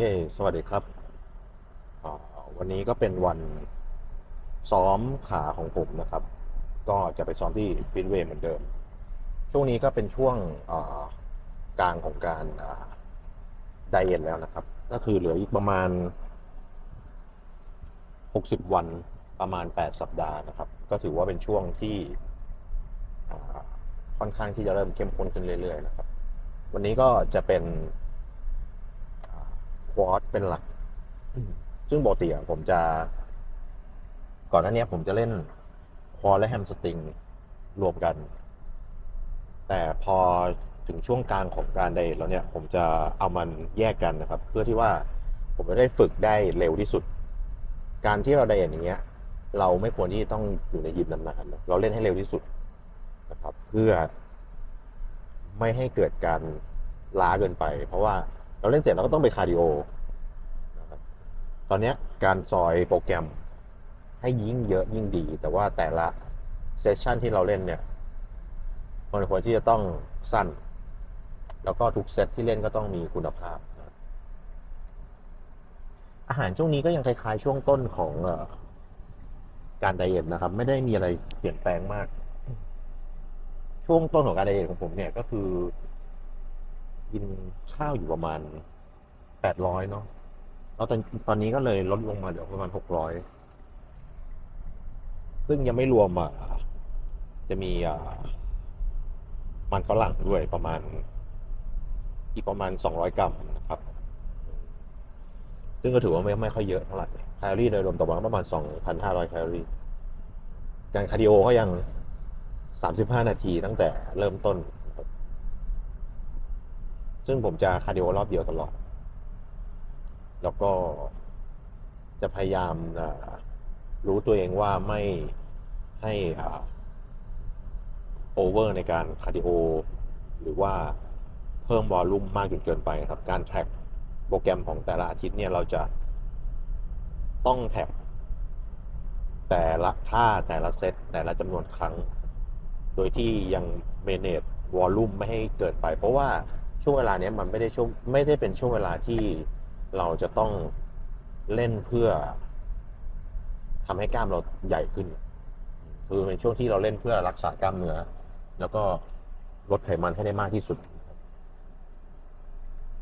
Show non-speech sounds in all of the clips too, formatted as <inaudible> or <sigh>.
เคสวัสดีครับ วันนี้ก็เป็นวันซ้อมขาของผมนะครับ ก็จะไปซ้อมที่ฟิตเวย์เหมือนเดิม ช่วงนี้ก็เป็นช่วงกลางของการไดเอทแล้วนะครับ ก็คือเหลืออีกประมาณ 60 วันประมาณ 8 สัปดาห์นะครับ ก็ถือว่าเป็นช่วงที่ค่อนข้างที่จะเริ่มเข้มข้นขึ้นเรื่อยๆนะครับ วันนี้ก็จะเป็น ควอตเป็นหลัก ซึ่งปกติอะผมจะ ก่อนหน้านี้ผมจะเล่นควอตและแฮมสตริงรวมกัน แต่พอถึงช่วงกลางของการไดเอทแล้วเนี่ย ผมจะเอามันแยกกันนะครับ เพื่อที่ว่าผมจะได้ฝึกได้เร็วที่สุด การที่เราไดเอทอย่างเงี้ย เราไม่ควรที่ต้องอยู่ในยิมนานๆนะเราเล่นให้เร็วที่สุดนะครับ เพื่อไม่ให้เกิดการล้าเกินไป เพราะว่า เราเล่นเสร็จเราก็ต้องไปคาร์ดิโอนะครับตอนนี้การซอยโปรแกรมให้ยิ่งเยอะยิ่งดี แต่ว่าแต่ละเซสชันที่เราเล่นเนี่ยมันควรที่จะต้องสั้น แล้วก็ทุกเซตที่เล่นก็ต้องมีคุณภาพนะอาหารช่วงนี้ก็ยังคล้ายๆช่วงต้นของอการไดเอทนะครับ ไม่ได้มีอะไรเปลี่ยนแปลงมาก ช่วงต้นของการไดเอทของผมเนี่ยก็คือ กินข้าวอยู่ประมาณแปดร้อยเนาะแล้วตอนตอนนี้ก็เลยลดลงมาเหลือประมาณหกร้อยซึ่งยังไม่รวมอะจะมีอ่ามันฝรั่งด้วยประมาณ อีกประมาณสองร้อยกรัมนะครับ ซึ่งก็ถือว่าไม่ไม่ค่อยเยอะเท่าไหร่แคลอรี่โดยรวมต่อวันประมาณสองพันห้าร้อยแคลอรี่การคาร์ดิโอก็ยังสามสิบห้านาทีตั้งแต่เริ่มต้น ซึ่งผมจะคาร์ดิโอรอบเดียวตลอด แล้วก็จะพยายามรู้ตัวเองว่าไม่ให้โอเวอร์ในการคาร์ดิโอหรือว่าเพิ่มวอลลุ่มมากจนเกินไปครับ การแท็กโปรแกรมของแต่ละอาทิตย์เนี่ยเราจะต้องแท็กแต่ละท่าแต่ละเซตแต่ละจำนวนครั้ง โดยที่ยังเมเนจวอลลุ่มไม่ให้เกินไป เพราะว่า ช่วงเวลาเนี้ยมันไม่ได้ช่วงไม่ได้เป็นช่วงเวลาที่เราจะต้องเล่นเพื่อทำให้กล้ามเราใหญ่ขึ้น คือเป็นช่วงที่เราเล่นเพื่อรักษากล้ามเนื้อ แล้วก็ลดไขมันให้ได้มากที่สุด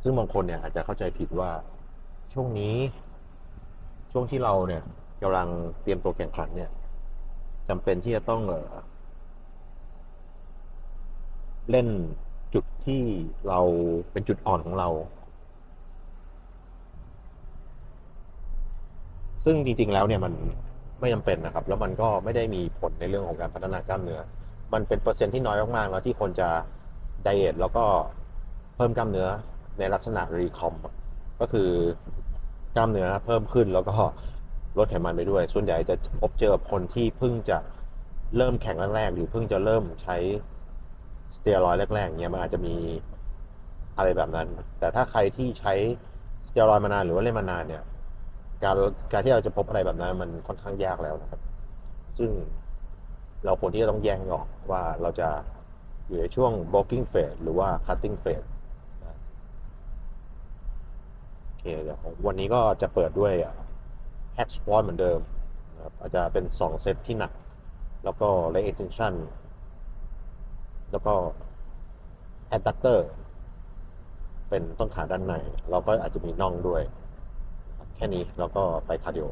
ซึ่งบางคนเนี่ยอาจจะเข้าใจผิดว่าช่วงนี้ ช่วงที่เราเนี่ยกำลังเตรียมตัวแข่งขันเนี่ยจำเป็นที่จะต้องเล่น ที่เราเป็นจุดอ่อนของเรา ซึ่งจริง ๆ แล้วเนี่ยมันไม่จำเป็นนะครับ แล้วมันก็ไม่ได้มีผลในเรื่องของการพัฒนากล้ามเนื้อ มันเป็นเปอร์เซ็นที่น้อยมากๆแล้วที่คนจะไดเอทแล้วก็เพิ่มกล้ามเนื้อในลักษณะรีคอมก็คือกล้ามเนื้อเพิ่มขึ้นแล้วก็ลดไขมันไปด้วย ส่วนใหญ่จะพบเจอคนที่เพิ่งจะเริ่มแข่งแรกๆหรือเพิ่งจะเริ่มใช้ สเตียรอยแรกๆเนี่ยมันอาจจะมีอะไรแบบนั้น แต่ถ้าใครที่ใช้สเตียรอยมานานหรือว่าเล่นมานานเนี่ย การการที่เราจะพบอะไรแบบนั้น มันค่อนข้างยากแล้วนะครับ ซึ่งเราควรที่จะต้องแยกให้ออกว่าเราจะอยู่ในช่วง bulking phase หรือว่า cutting phase โอเคเดี๋ยววันนี้ก็จะเปิดด้วย hack squat เหมือนเดิม อาจจะเป็น 2 เซตที่หนัก แล้วก็ leg extension แล้วก็ adductor เป็นต้นขาด้านใน เราก็อาจจะมีน่องด้วย แค่นี้แล้วก็ไปคาร์ดิโอ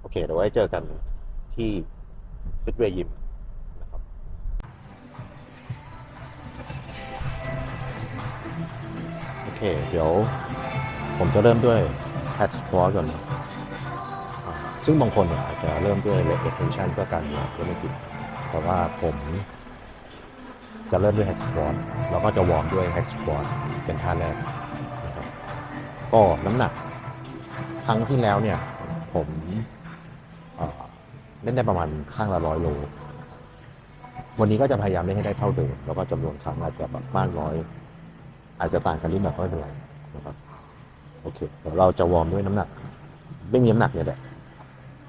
โอเคเดี๋ยวไว้เจอกันที่ฟิตเวย์ยิมนะครับโอเค เดี๋ยวผมจะเริ่มด้วย head squat ก่อน ซึ่งบางคนอาจจะเริ่มด้วย leg extension เพื่อการมาก็ไม่ผิด แต่ว่าผมจะเริ่มด้วย head squat แล้วก็จะวอร์มด้วย head squat เป็นท่าแรกนะครับก็น้ำหนักครั้งที่แล้วเนี่ย ผมเล่นได้ประมาณข้างละร้อยโล วันนี้ก็จะพยายามเล่นให้ได้เท่าเดิม แล้วก็จำนวนครั้งอาจจะแบบมากน้อย อาจจะต่างกันนิดหน่อยก็ไม่เป็นไรนะครับ โอเคเดี๋ยวเราจะวอร์มด้วยน้ำหนัก ไม่มีน้ำหนักเนี่ยแหละ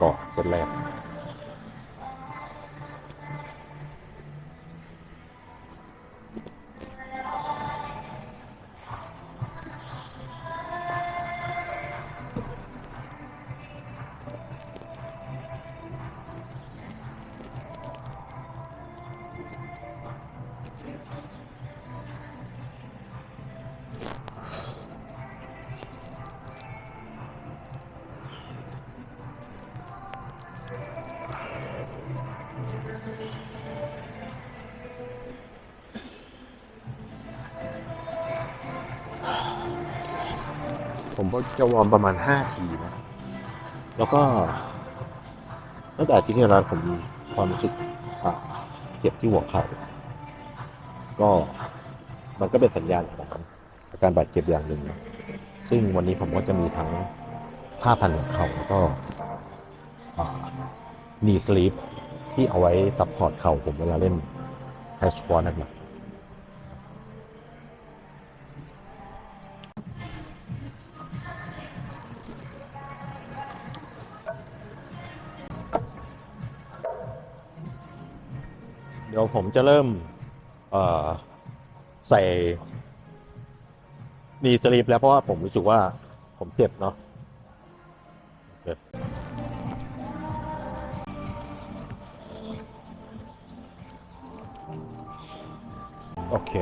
ก่อนเซตแรก ผมก็จะวอร์มประมาณห้าทีนะ แล้วก็ตั้งแต่ที่ที่แล้วผมมีความรู้สึกเจ็บที่หัวเข่าก็มันก็เป็นสัญญาณของอาการบาดเจ็บอย่างหนึ่งนะซึ่งวันนี้ผมก็จะมีทั้งผ้าพันหัวเข่าแล้วก็นีสลีปที่เอาไว้ซัพพอร์ตเข่าผมเวลาเล่นไฮสควอตหนัก ผมจะเริ่มใส่นีสลีปแล้วเพราะว่าผมรู้สึกว่าผมเจ็บเนาะโอเค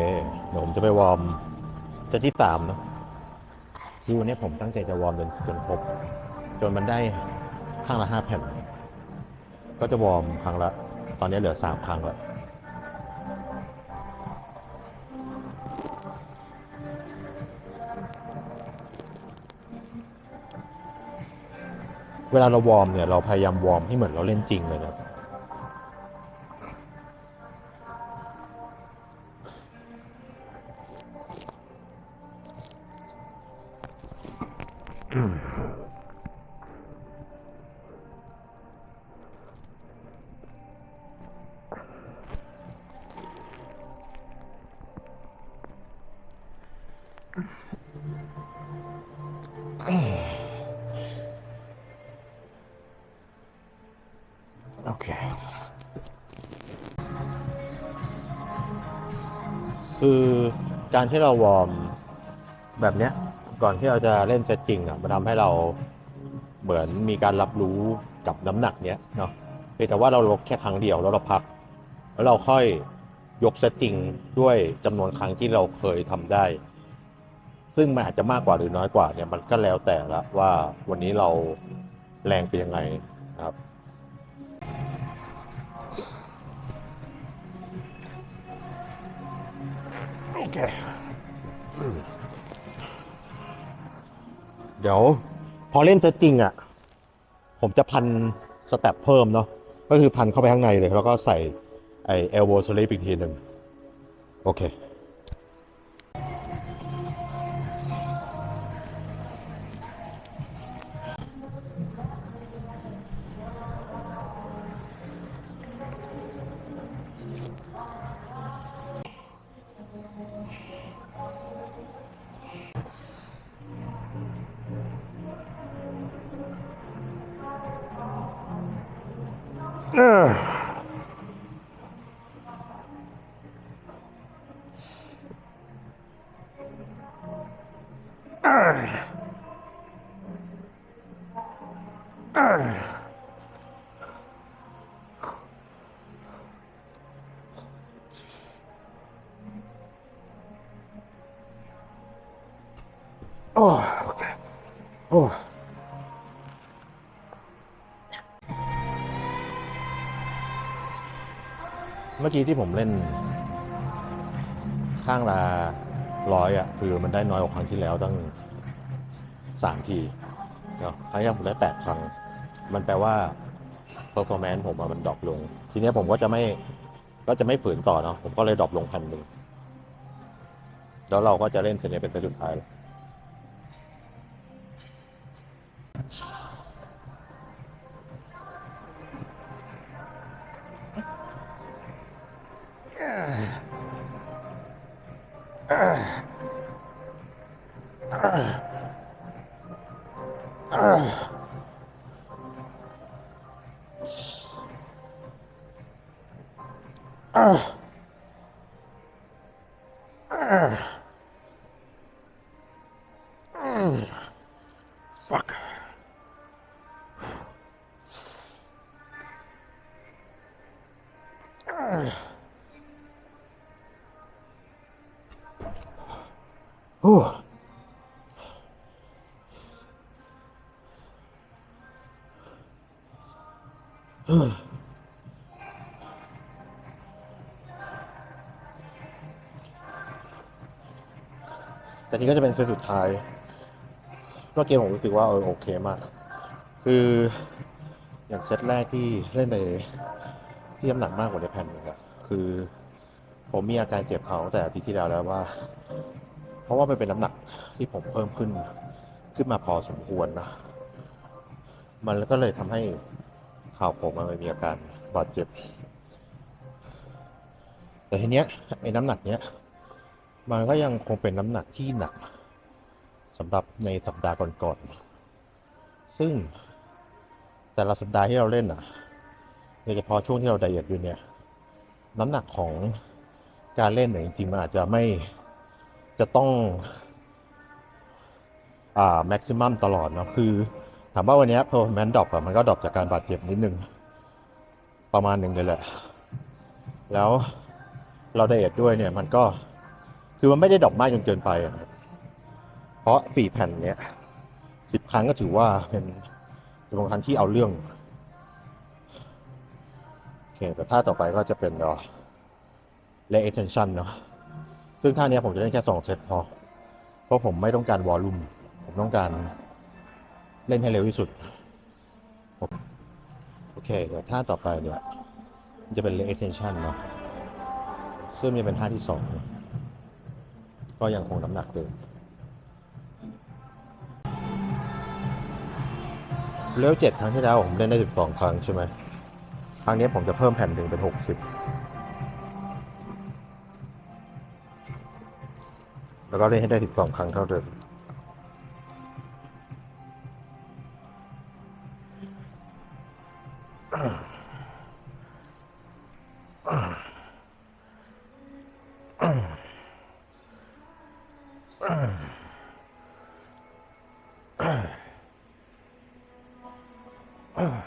เดี๋ยวผมจะไปวอร์มเซตที่สามเนอะคือวันนี้ผมตั้งใจจะวอร์มจนจนครบ จนมันได้ข้างละห้าแผ่น ก็จะวอร์มครั้งละ ตอนนี้เหลือสามครั้งแล้ว เวลาเราวอร์มเนี่ยเราพยายามวอร์มให้เหมือนเราเล่นจริงเลยนะโอ การที่เราวอร์มแบบเนี้ยก่อนที่เราจะเล่นเซตจริงอะมันทำให้เราเหมือนมีการรับรู้กับน้ำหนักเนี้ยเนาะเพียงแต่ว่าเราลดแค่ครั้งเดียวแล้วเราพัก แล้วเราค่อยยกเซตจริงด้วยจำนวนครั้งที่เราเคยทำได้ ซึ่งมันอาจจะมากกว่าหรือน้อยกว่าเนี่ยมันก็แล้วแต่ละว่าวันนี้เราแรงเป็นยังไง นะครับโอเคเดี๋ยว พอเล่นเซตจริงอะ ผมจะพันสเต็ปเพิ่มเนาะก็คือพันเข้าไปข้างในเลย แล้วก็ใส่ไอเอลโบสลิปอีกทีหนึ่งโอเค โอ้โอเคโอ้เมื่อกี้ที่ผมเล่นข้างละ ร้อยอะคือมันได้น้อยกว่าครั้งที่แล้วตั้งสามทีนะครั้งที่แล้วผมได้แปดครั้ง มันแปลว่า performance ผมมันดรอปลง ทีเนี้ยผมก็จะไม่ก็จะไม่ฝืนต่อเนาะผมก็เลยดรอปลงพันหนึ่งแล้วเราก็จะเล่นเซเนียเป็นเซตสุดท้ายแล้ว Fuck. Oh. แต่นี้ก็จะเป็นเซตสุดท้าย รอบเกมผมรู้สึกว่าเออโอเคมาก คืออย่างเซตแรกที่เล่นไปที่น้ำหนักมากกว่าในแผ่นหนึ่งอะคือ ผมมีอาการเจ็บเขาแต่อาทิตย์ที่แล้วแล้วว่า เพราะว่ามันเป็นน้ำหนักที่ผมเพิ่มขึ้นขึ้นมาพอสมควรนะมันก็เลยทำให้เข่าผมมันมีอาการบาดเจ็บ แต่ทีเนี้ยไอ้น้ำหนักเนี้ย มันก็ยังคงเป็นน้ำหนักที่หนัก สำหรับในสัปดาห์ก่อนๆซึ่งแต่ละสัปดาห์ที่เราเล่นอะโดยเฉพาะช่วงที่เราไดเอทอยู่เนี่ย น้ำหนักของการเล่นเนี่ยจริงๆมันอาจจะไม่จะต้องอ่าแม็กซิมัมตลอดเนาะคือ ถามว่าวันนี้เพอร์แมนดรอปอะมันก็ดรอปจากการบาดเจ็บนิดนึง ประมาณหนึ่งเลยแหละ แล้วเราไดเอทด้วยเนี่ยมันก็คือมันไม่ได้ดรอปมากจนเกินไปอะ รับเพราะสี่แผ่นเนี้ยสิบครั้งก็ถือว่าเป็นจำนวนครั้งที่เอาเรื่องโอเคแต่ท่าต่อไปก็จะเป็นเอ่อ leg extension เนาะซึ่งท่าเนี้ยผมจะเล่นแค่สองเซตพอ เพราะผมไม่ต้องการวอลลุ่ม ผมต้องการเล่นให้เร็วที่สุด โอเคเดี๋ยวท่าต่อไปเนี่ยจะเป็น leg extension เนาะซึ่งจะเป็นท่าที่สองก็ยังคงน้ำหนักเดิม เลเวลเจ็ดครั้งที่แล้วผมเล่นได้สิบสองครั้งใช่ไหมครั้งนี้ผมจะเพิ่มแผ่นหนึ่งเป็นหกสิบแล้วก็เล่นให้ได้สิบสองครั้งเท่าเดิม Ugh. <clears throat>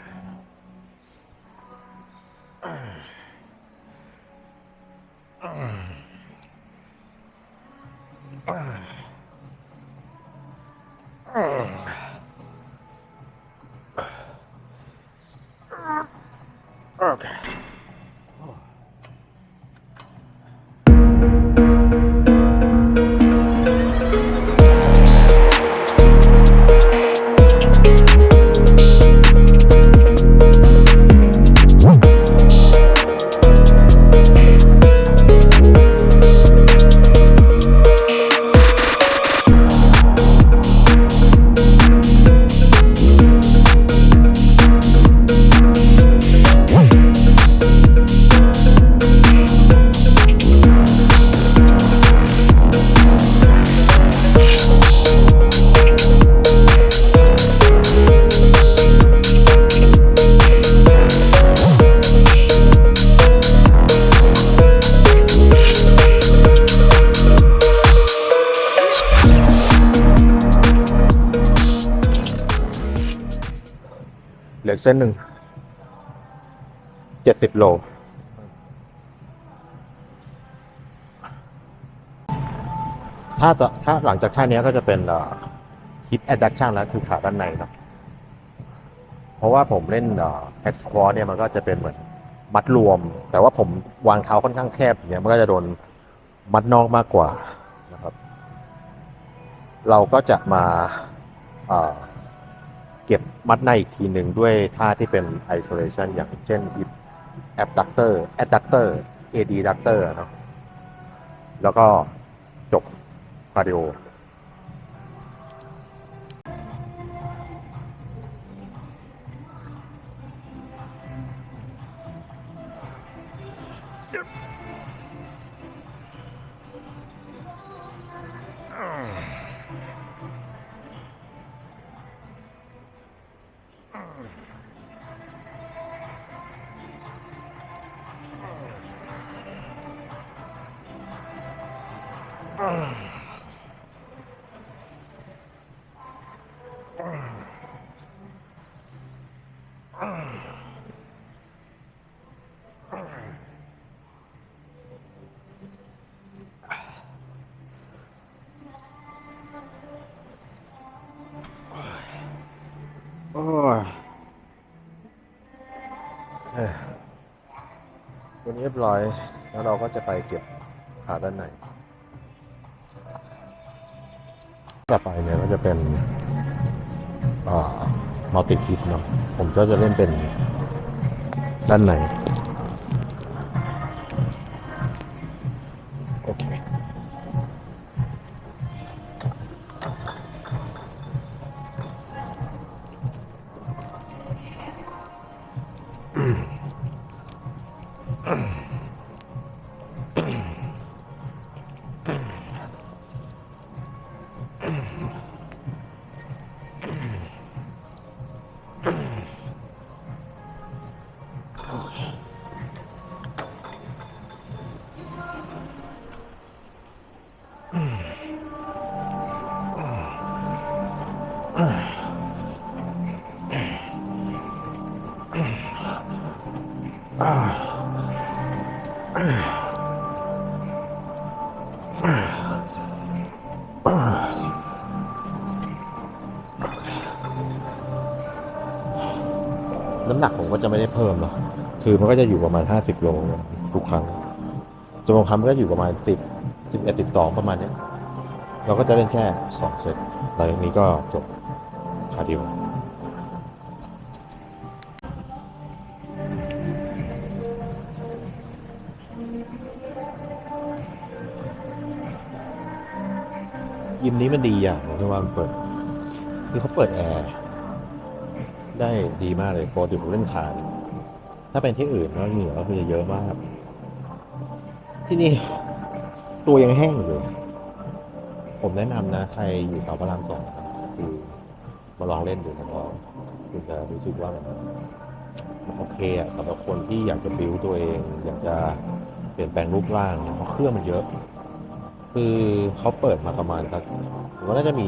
เหลือเส้นหนึ่งเจ็ดสิบโล ถ้าต่อถ้าหลังจากท่านี้ก็จะเป็นฮิปแอดดักชันแล้วคือขาด้านในเนาะเพราะว่าผมเล่นแอ็กซ์ควอเนี่ยมันก็จะเป็นเหมือนมัดรวม แต่ว่าผมวางเท้าค่อนข้างแคบเงี้ยมันก็จะโดนมัดนอกมากกว่านะครับ เราก็จะมาอ่อเเก็บมัดในอีกทีหนึ่งด้วยท่าที่เป็น isolation อย่างเช่น hip abductor adductor adductor นาะแล้วก็จบคาร์ดิโอ โอเควันนี้เรียบร้อย แล้วเราก็จะไปเก็บขาด้านในต่อไปเนี่ยก็จะเป็น มัลติคิปเนาะผมก็จะเล่นเป็นด้านใน น้ำหนักผมก็จะไม่ได้เพิ่มหรอก คือมันก็จะอยู่ประมาณ 50 โลทุกครั้งจำนวนครั้งมันก็อยู่ประมาณ 10 11 12 ประมาณเนี้ย เราก็จะเล่นแค่ 2 เซตหลังจากนี้ก็จบคาร์ดิโอ ยิมนี้มันดีอย่างที่ว่ามันเปิดคือเขาเปิดแอร์ได้ดีมากเลยปกติผมเล่นคานถ้าเป็นที่อื่นก็เหงื่อก็คือจะเยอะมาก ที่นี่ตัวยังแห้งอยู่เลยผมแนะนำนะใครอยู่แถวพระรามสองนะครับคือมาลองเล่นดูแล้วก็คุณจะรู้สึกว่ามันมันโอเคอะสำหรับคนที่อยากจะบิวตัวเอง อยากจะเปลี่ยนแปลงรูปร่างเพราะเครื่องมันเยอะ คือเขาเปิดมาประมาณสักผมว่าน่าจะมี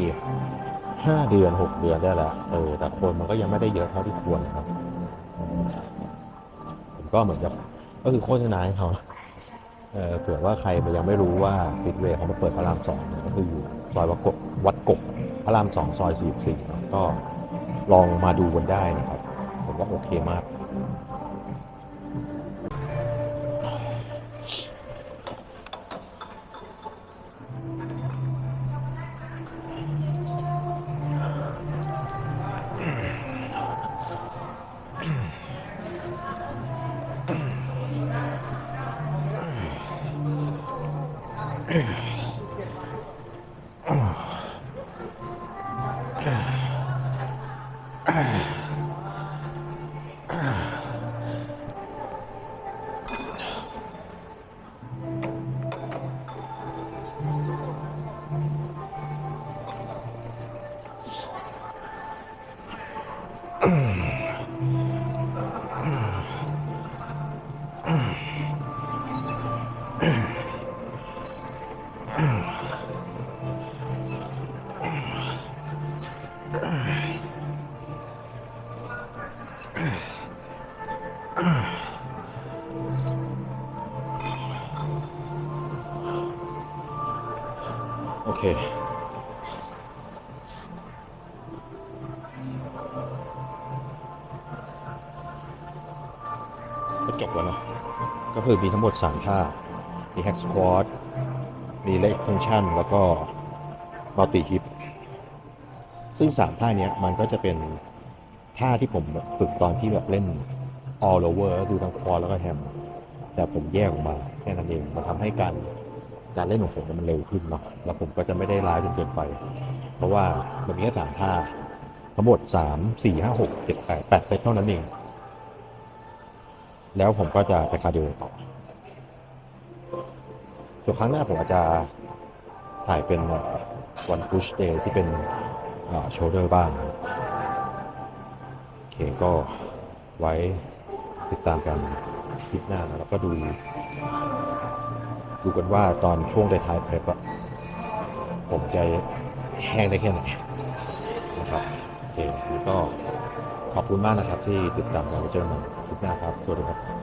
ห้าเดือนหกเดือนได้แหละเออแต่คนมันก็ยังไม่ได้เยอะเท่าที่ควรครับผมก็เหมือนกับก็คือโฆษณาให้เขาเออเผื่อว่าใครมันยังไม่รู้ว่าฟิตเวย์เขามาเปิดพระรามสองเนี่ยก็คืออยู่ซอยวัดกบวัดกบพระรามสองซอยสี่สี่ก็ลองมาดูกันได้นะครับ ผมว่าโอเคมาก Ah. <sighs> <sighs> อเคก็จบแล้วนะก็คือมีทั้งหมด 3 ท่า มี hack squat มี leg extension แล้วก็ multi hip ซึ่ง 3 ท่านี้มันก็จะเป็นท่าที่ผมฝึกตอนที่แบบเล่น all over ก็คือทั้ง quad แล้วก็ ham แต่ผมแยกออกมาแค่นั้นเอง มันทำให้การ การเล่นของผมมันเร็วขึ้นเนาะแล้วผมก็จะไม่ได้ร้ายจนเกินไป เพราะว่ามันมีแค่สามท่าทั้งหมดสามสี่ห้าหกเจ็ดแปดแปดเซตเท่านั้นเอง แล้วผมก็จะไปคาร์ดิโอต่อส่วนครั้งหน้าผมอาจจะถ่ายเป็นวันพุชเดย์ที่เป็นโชเดอร์บ้างโอเคก็ไว้ติดตามกันคลิปหน้านะแล้วก็ดู ดูกันว่าตอนช่วงท้ายๆเพลปอะผมจะแห้งได้แค่ไหนนะครับโอเควันนี้ก็ขอบคุณมากนะครับที่ติดตามกันไว้เจอกันใหม่คลิปหน้าครับสวัสดีครับ